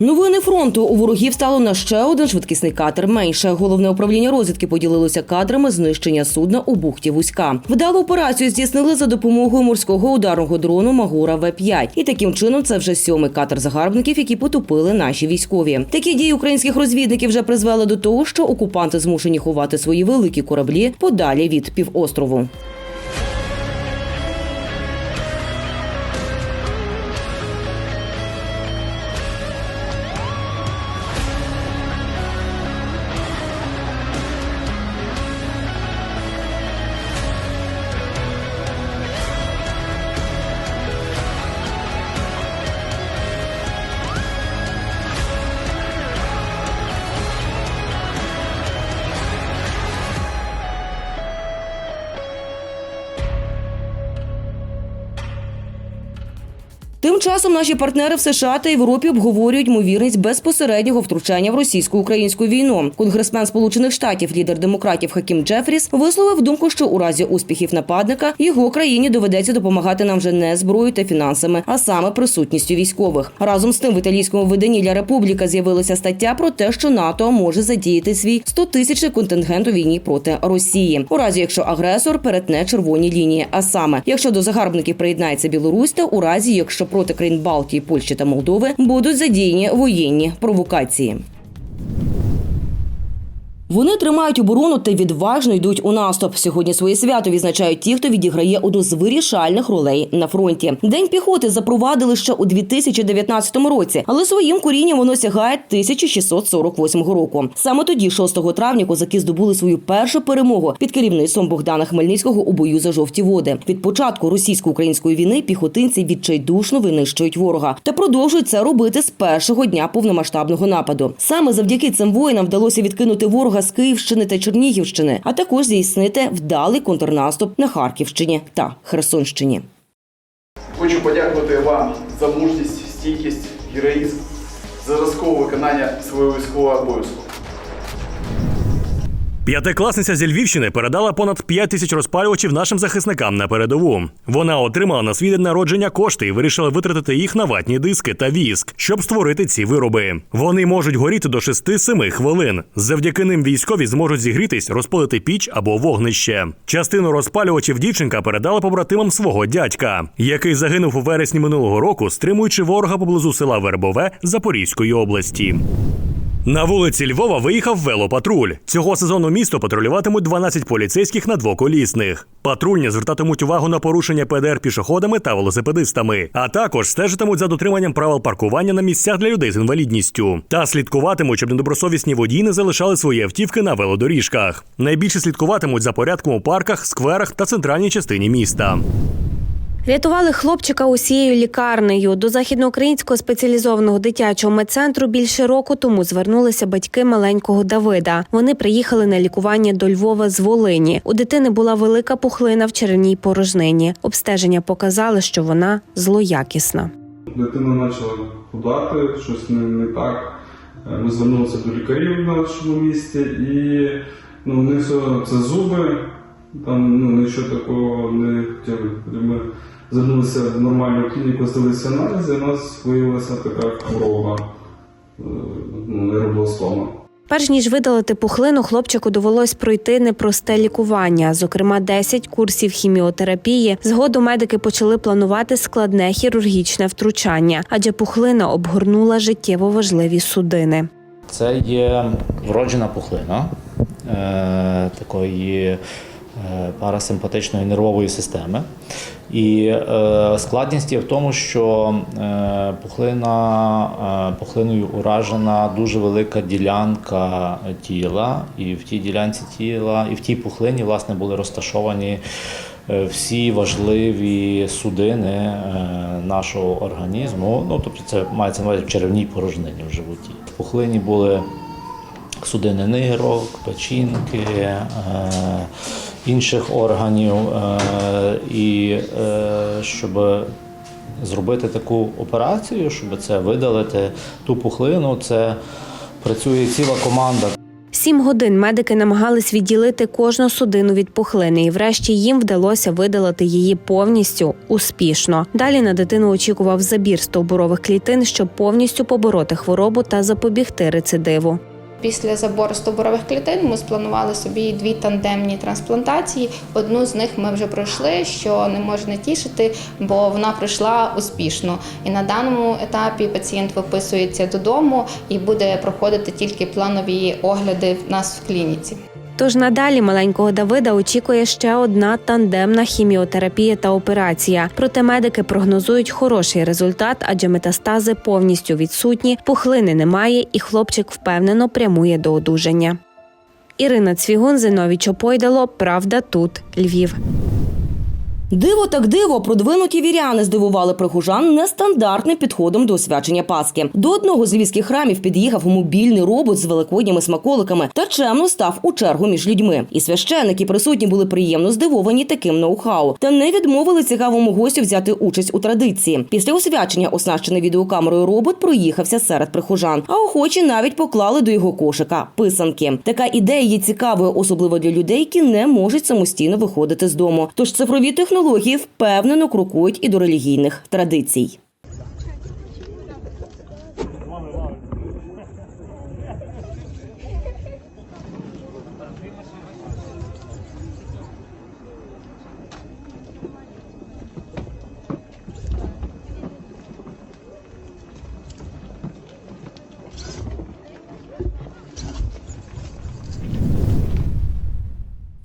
Новини фронту у ворогів стало на ще один швидкісний катер менше. Головне управління розвідки поділилося кадрами знищення судна у бухті Вузька. Вдалу операцію здійснили за допомогою морського ударного дрону Магура В-5. І таким чином це вже сьомий катер загарбників, які потопили наші військові. Такі дії українських розвідників вже призвели до того, що окупанти змушені ховати свої великі кораблі подалі від півострову. Тим часом наші партнери в США та Європі обговорюють ймовірність безпосереднього втручання в російсько-українську війну. Конгресмен Сполучених Штатів, лідер демократів Хакім Джефріс, висловив думку, що у разі успіхів нападника його країні доведеться допомагати нам вже не зброєю та фінансами, а саме присутністю військових. Разом з тим в італійському виданні «Ля Републіка з'явилася стаття про те, що НАТО може задіяти свій 100-тисячний контингент у війні проти Росії, у разі якщо агресор перетне червоні лінії. А саме, якщо до загарбників приєднається Білорусь, та у разі якщо проти країн Балтії, Польщі та Молдови будуть задіяні воєнні провокації. Вони тримають оборону та відважно йдуть у наступ. Сьогодні своє свято відзначають ті, хто відіграє одну з вирішальних ролей на фронті. День піхоти запровадили ще у 2019 році, але своїм корінням воно сягає 1648 року. Саме тоді, 6 травня, козаки здобули свою першу перемогу під керівництвом Богдана Хмельницького у бою за жовті води. Від початку російсько-української війни піхотинці відчайдушно винищують ворога та продовжують це робити з першого дня повномасштабного нападу. Саме завдяки цим воїнам вдалося відкинути ворога з Київщини та Чернігівщини, а також здійснити вдалий контрнаступ на Харківщині та Херсонщині. Хочу подякувати вам за мужність, стійкість, героїзм, за зразкове виконання свого військового обов'язку. П'ятикласниця зі Львівщини передала понад 5 тисяч розпалювачів нашим захисникам на передову. Вона отримала на свій день народження кошти і вирішила витратити їх на ватні диски та віск, щоб створити ці вироби. Вони можуть горіти до 6-7 хвилин. Завдяки ним військові зможуть зігрітись, розпалити піч або вогнище. Частину розпалювачів дівчинка передала побратимам свого дядька, який загинув у вересні минулого року, стримуючи ворога поблизу села Вербове Запорізької області. На вулиці Львова виїхав велопатруль. Цього сезону місто патрулюватимуть 12 поліцейських на двоколісних. Патрульні звертатимуть увагу на порушення ПДР пішоходами та велосипедистами, а також стежитимуть за дотриманням правил паркування на місцях для людей з інвалідністю та слідкуватимуть, щоб недобросовісні водії не залишали свої автівки на велодоріжках. Найбільше слідкуватимуть за порядком у парках, скверах та центральній частині міста. Рятували хлопчика усією лікарнею. До західноукраїнського спеціалізованого дитячого медцентру більше року тому звернулися батьки маленького Давида. Вони приїхали на лікування до Львова з Волині. У дитини була велика пухлина в черевній порожнині. Обстеження показали, що вона злоякісна. Дитина почала худати, щось не, не так. Е, Ми звернулися до лікарів в нашому місті і ну, них все це зуби, там ну, нічого такого не хотіли. Звернулися в нормальну клініку, здалися аналізи, і у нас виявилася така хвороба, е, ну, нейробластома. Перш ніж видалити пухлину, хлопчику довелось пройти непросте лікування, зокрема 10 курсів хіміотерапії. Згодом медики почали планувати складне хірургічне втручання, адже пухлина обгорнула життєво важливі судини. Це є вроджена пухлина е, такої е, парасимпатичної нервової системи. І е, складність є в тому, що е, пухлина, е, пухлиною уражена дуже велика ділянка тіла, і в тій ділянці тіла, і в тій пухлині власне були розташовані е, всі важливі судини е, нашого організму. Ну, тобто це мається на увазі в черевній порожнині в животі. В пухлині були судини нирок, печінки, е, інших органів. Е, і е, щоб зробити таку операцію, щоб це видалити ту пухлину, це працює ціла команда. Сім годин медики намагались відділити кожну судину від пухлини, і врешті їм вдалося видалити її повністю успішно. Далі на дитину очікував забір стовбурових клітин, щоб повністю побороти хворобу та запобігти рецидиву. Після забору стоборових клітин ми спланували собі дві тандемні трансплантації. Одну з них ми вже пройшли, що не можна тішити, бо вона пройшла успішно. І на даному етапі пацієнт виписується додому і буде проходити тільки планові огляди в нас в клініці. Тож надалі маленького Давида очікує ще одна тандемна хіміотерапія та операція. Проте медики прогнозують хороший результат, адже метастази повністю відсутні, пухлини немає, і хлопчик впевнено прямує до одужання. Ірина Цвігун, Зиновій Чопойдало. Правда тут Львів. Диво так диво, продвинуті віряни здивували прихожан нестандартним підходом до освячення Пасхи. До одного з львівських храмів під'їхав мобільний робот з великодніми смаколиками та чемно став у чергу між людьми. І священники присутні були приємно здивовані таким ноу-хау та не відмовили цікавому гостю взяти участь у традиції. Після освячення, оснащений відеокамерою робот проїхався серед прихожан, а охочі навіть поклали до його кошика писанки. Така ідея є цікавою, особливо для людей, які не можуть самостійно виходити з дому. Тож цифрові технології впевнено крокують і до релігійних традицій.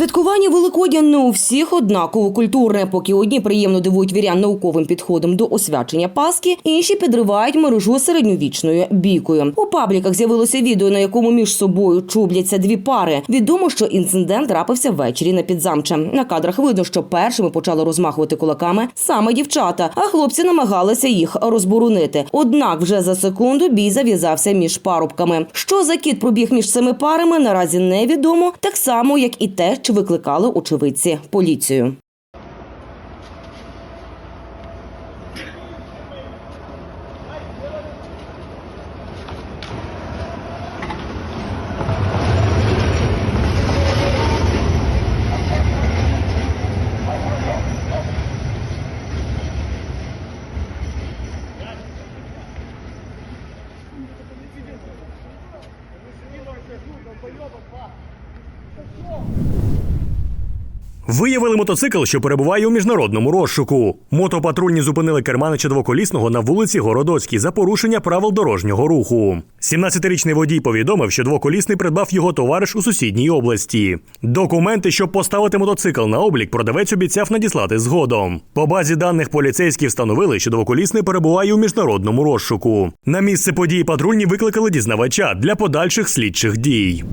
Святкування Великодня не у всіх однаково культурне. Поки одні приємно дивують вірян науковим підходом до освячення Пасхи, інші підривають мережу середньовічною бійкою. У пабліках з'явилося відео, на якому між собою чубляться дві пари. Відомо, що інцидент трапився ввечері на підзамча. На кадрах видно, що першими почали розмахувати кулаками саме дівчата, а хлопці намагалися їх розборонити. Однак вже за секунду бій зав'язався між парубками. Що за кіт пробіг між цими парами, наразі невідомо, так само як і те, викликали очевидці поліцію. Виявили мотоцикл, що перебуває у міжнародному розшуку. Мотопатрульні зупинили керманича двоколісного на вулиці Городоцькій за порушення правил дорожнього руху. 17-річний водій повідомив, що двоколісний придбав його товариш у сусідній області. Документи, щоб поставити мотоцикл на облік, продавець обіцяв надіслати згодом. По базі даних поліцейські встановили, що двоколісний перебуває у міжнародному розшуку. На місце події патрульні викликали дізнавача для подальших слідчих дій.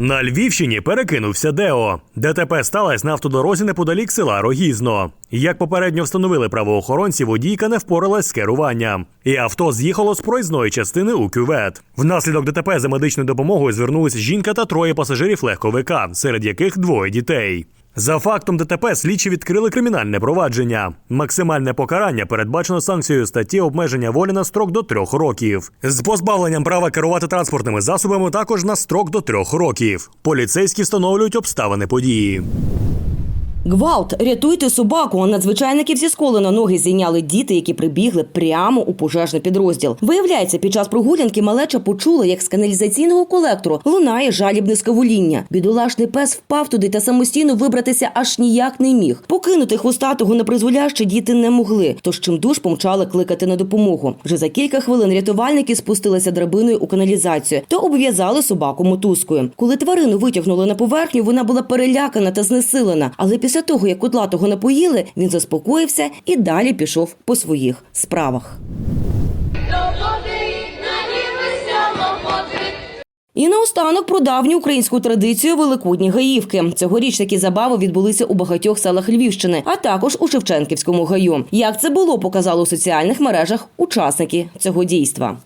На Львівщині перекинувся Део. ДТП сталося на автодорозі неподалік села Рогізно. Як попередньо встановили правоохоронці, водійка не впоралась з керуванням, і авто з'їхало з проїзної частини у кювет. Внаслідок ДТП за медичною допомогою звернулися жінка та троє пасажирів легковика, серед яких двоє дітей. За фактом ДТП слідчі відкрили кримінальне провадження. Максимальне покарання передбачено санкцією статті обмеження волі на строк до трьох років. З позбавленням права керувати транспортними засобами також на строк до трьох років. Поліцейські встановлюють обставини події. Гвалт, рятуйте собаку. Надзвичайників зі сколи на ноги зійняли діти, які прибігли прямо у пожежний підрозділ. Виявляється, під час прогулянки малеча почула, як з каналізаційного колектору лунає жалібне скавуління. Бідолашний пес впав туди та самостійно вибратися аж ніяк не міг. Покинути хвостатого на призволяще діти не могли, тож чимдуж помчали кликати на допомогу. Вже за кілька хвилин рятувальники спустилися драбиною у каналізацію та обв'язали собаку мотузкою. Коли тварину витягнули на поверхню, вона була перелякана та знесилена. Але після того, як кудлатого напоїли, він заспокоївся і далі пішов по своїх справах. І наостанок про давню українську традицію великодні гаївки. Цьогоріч такі забави відбулися у багатьох селах Львівщини, а також у Шевченківському гаю. Як це було, показали у соціальних мережах учасники цього дійства.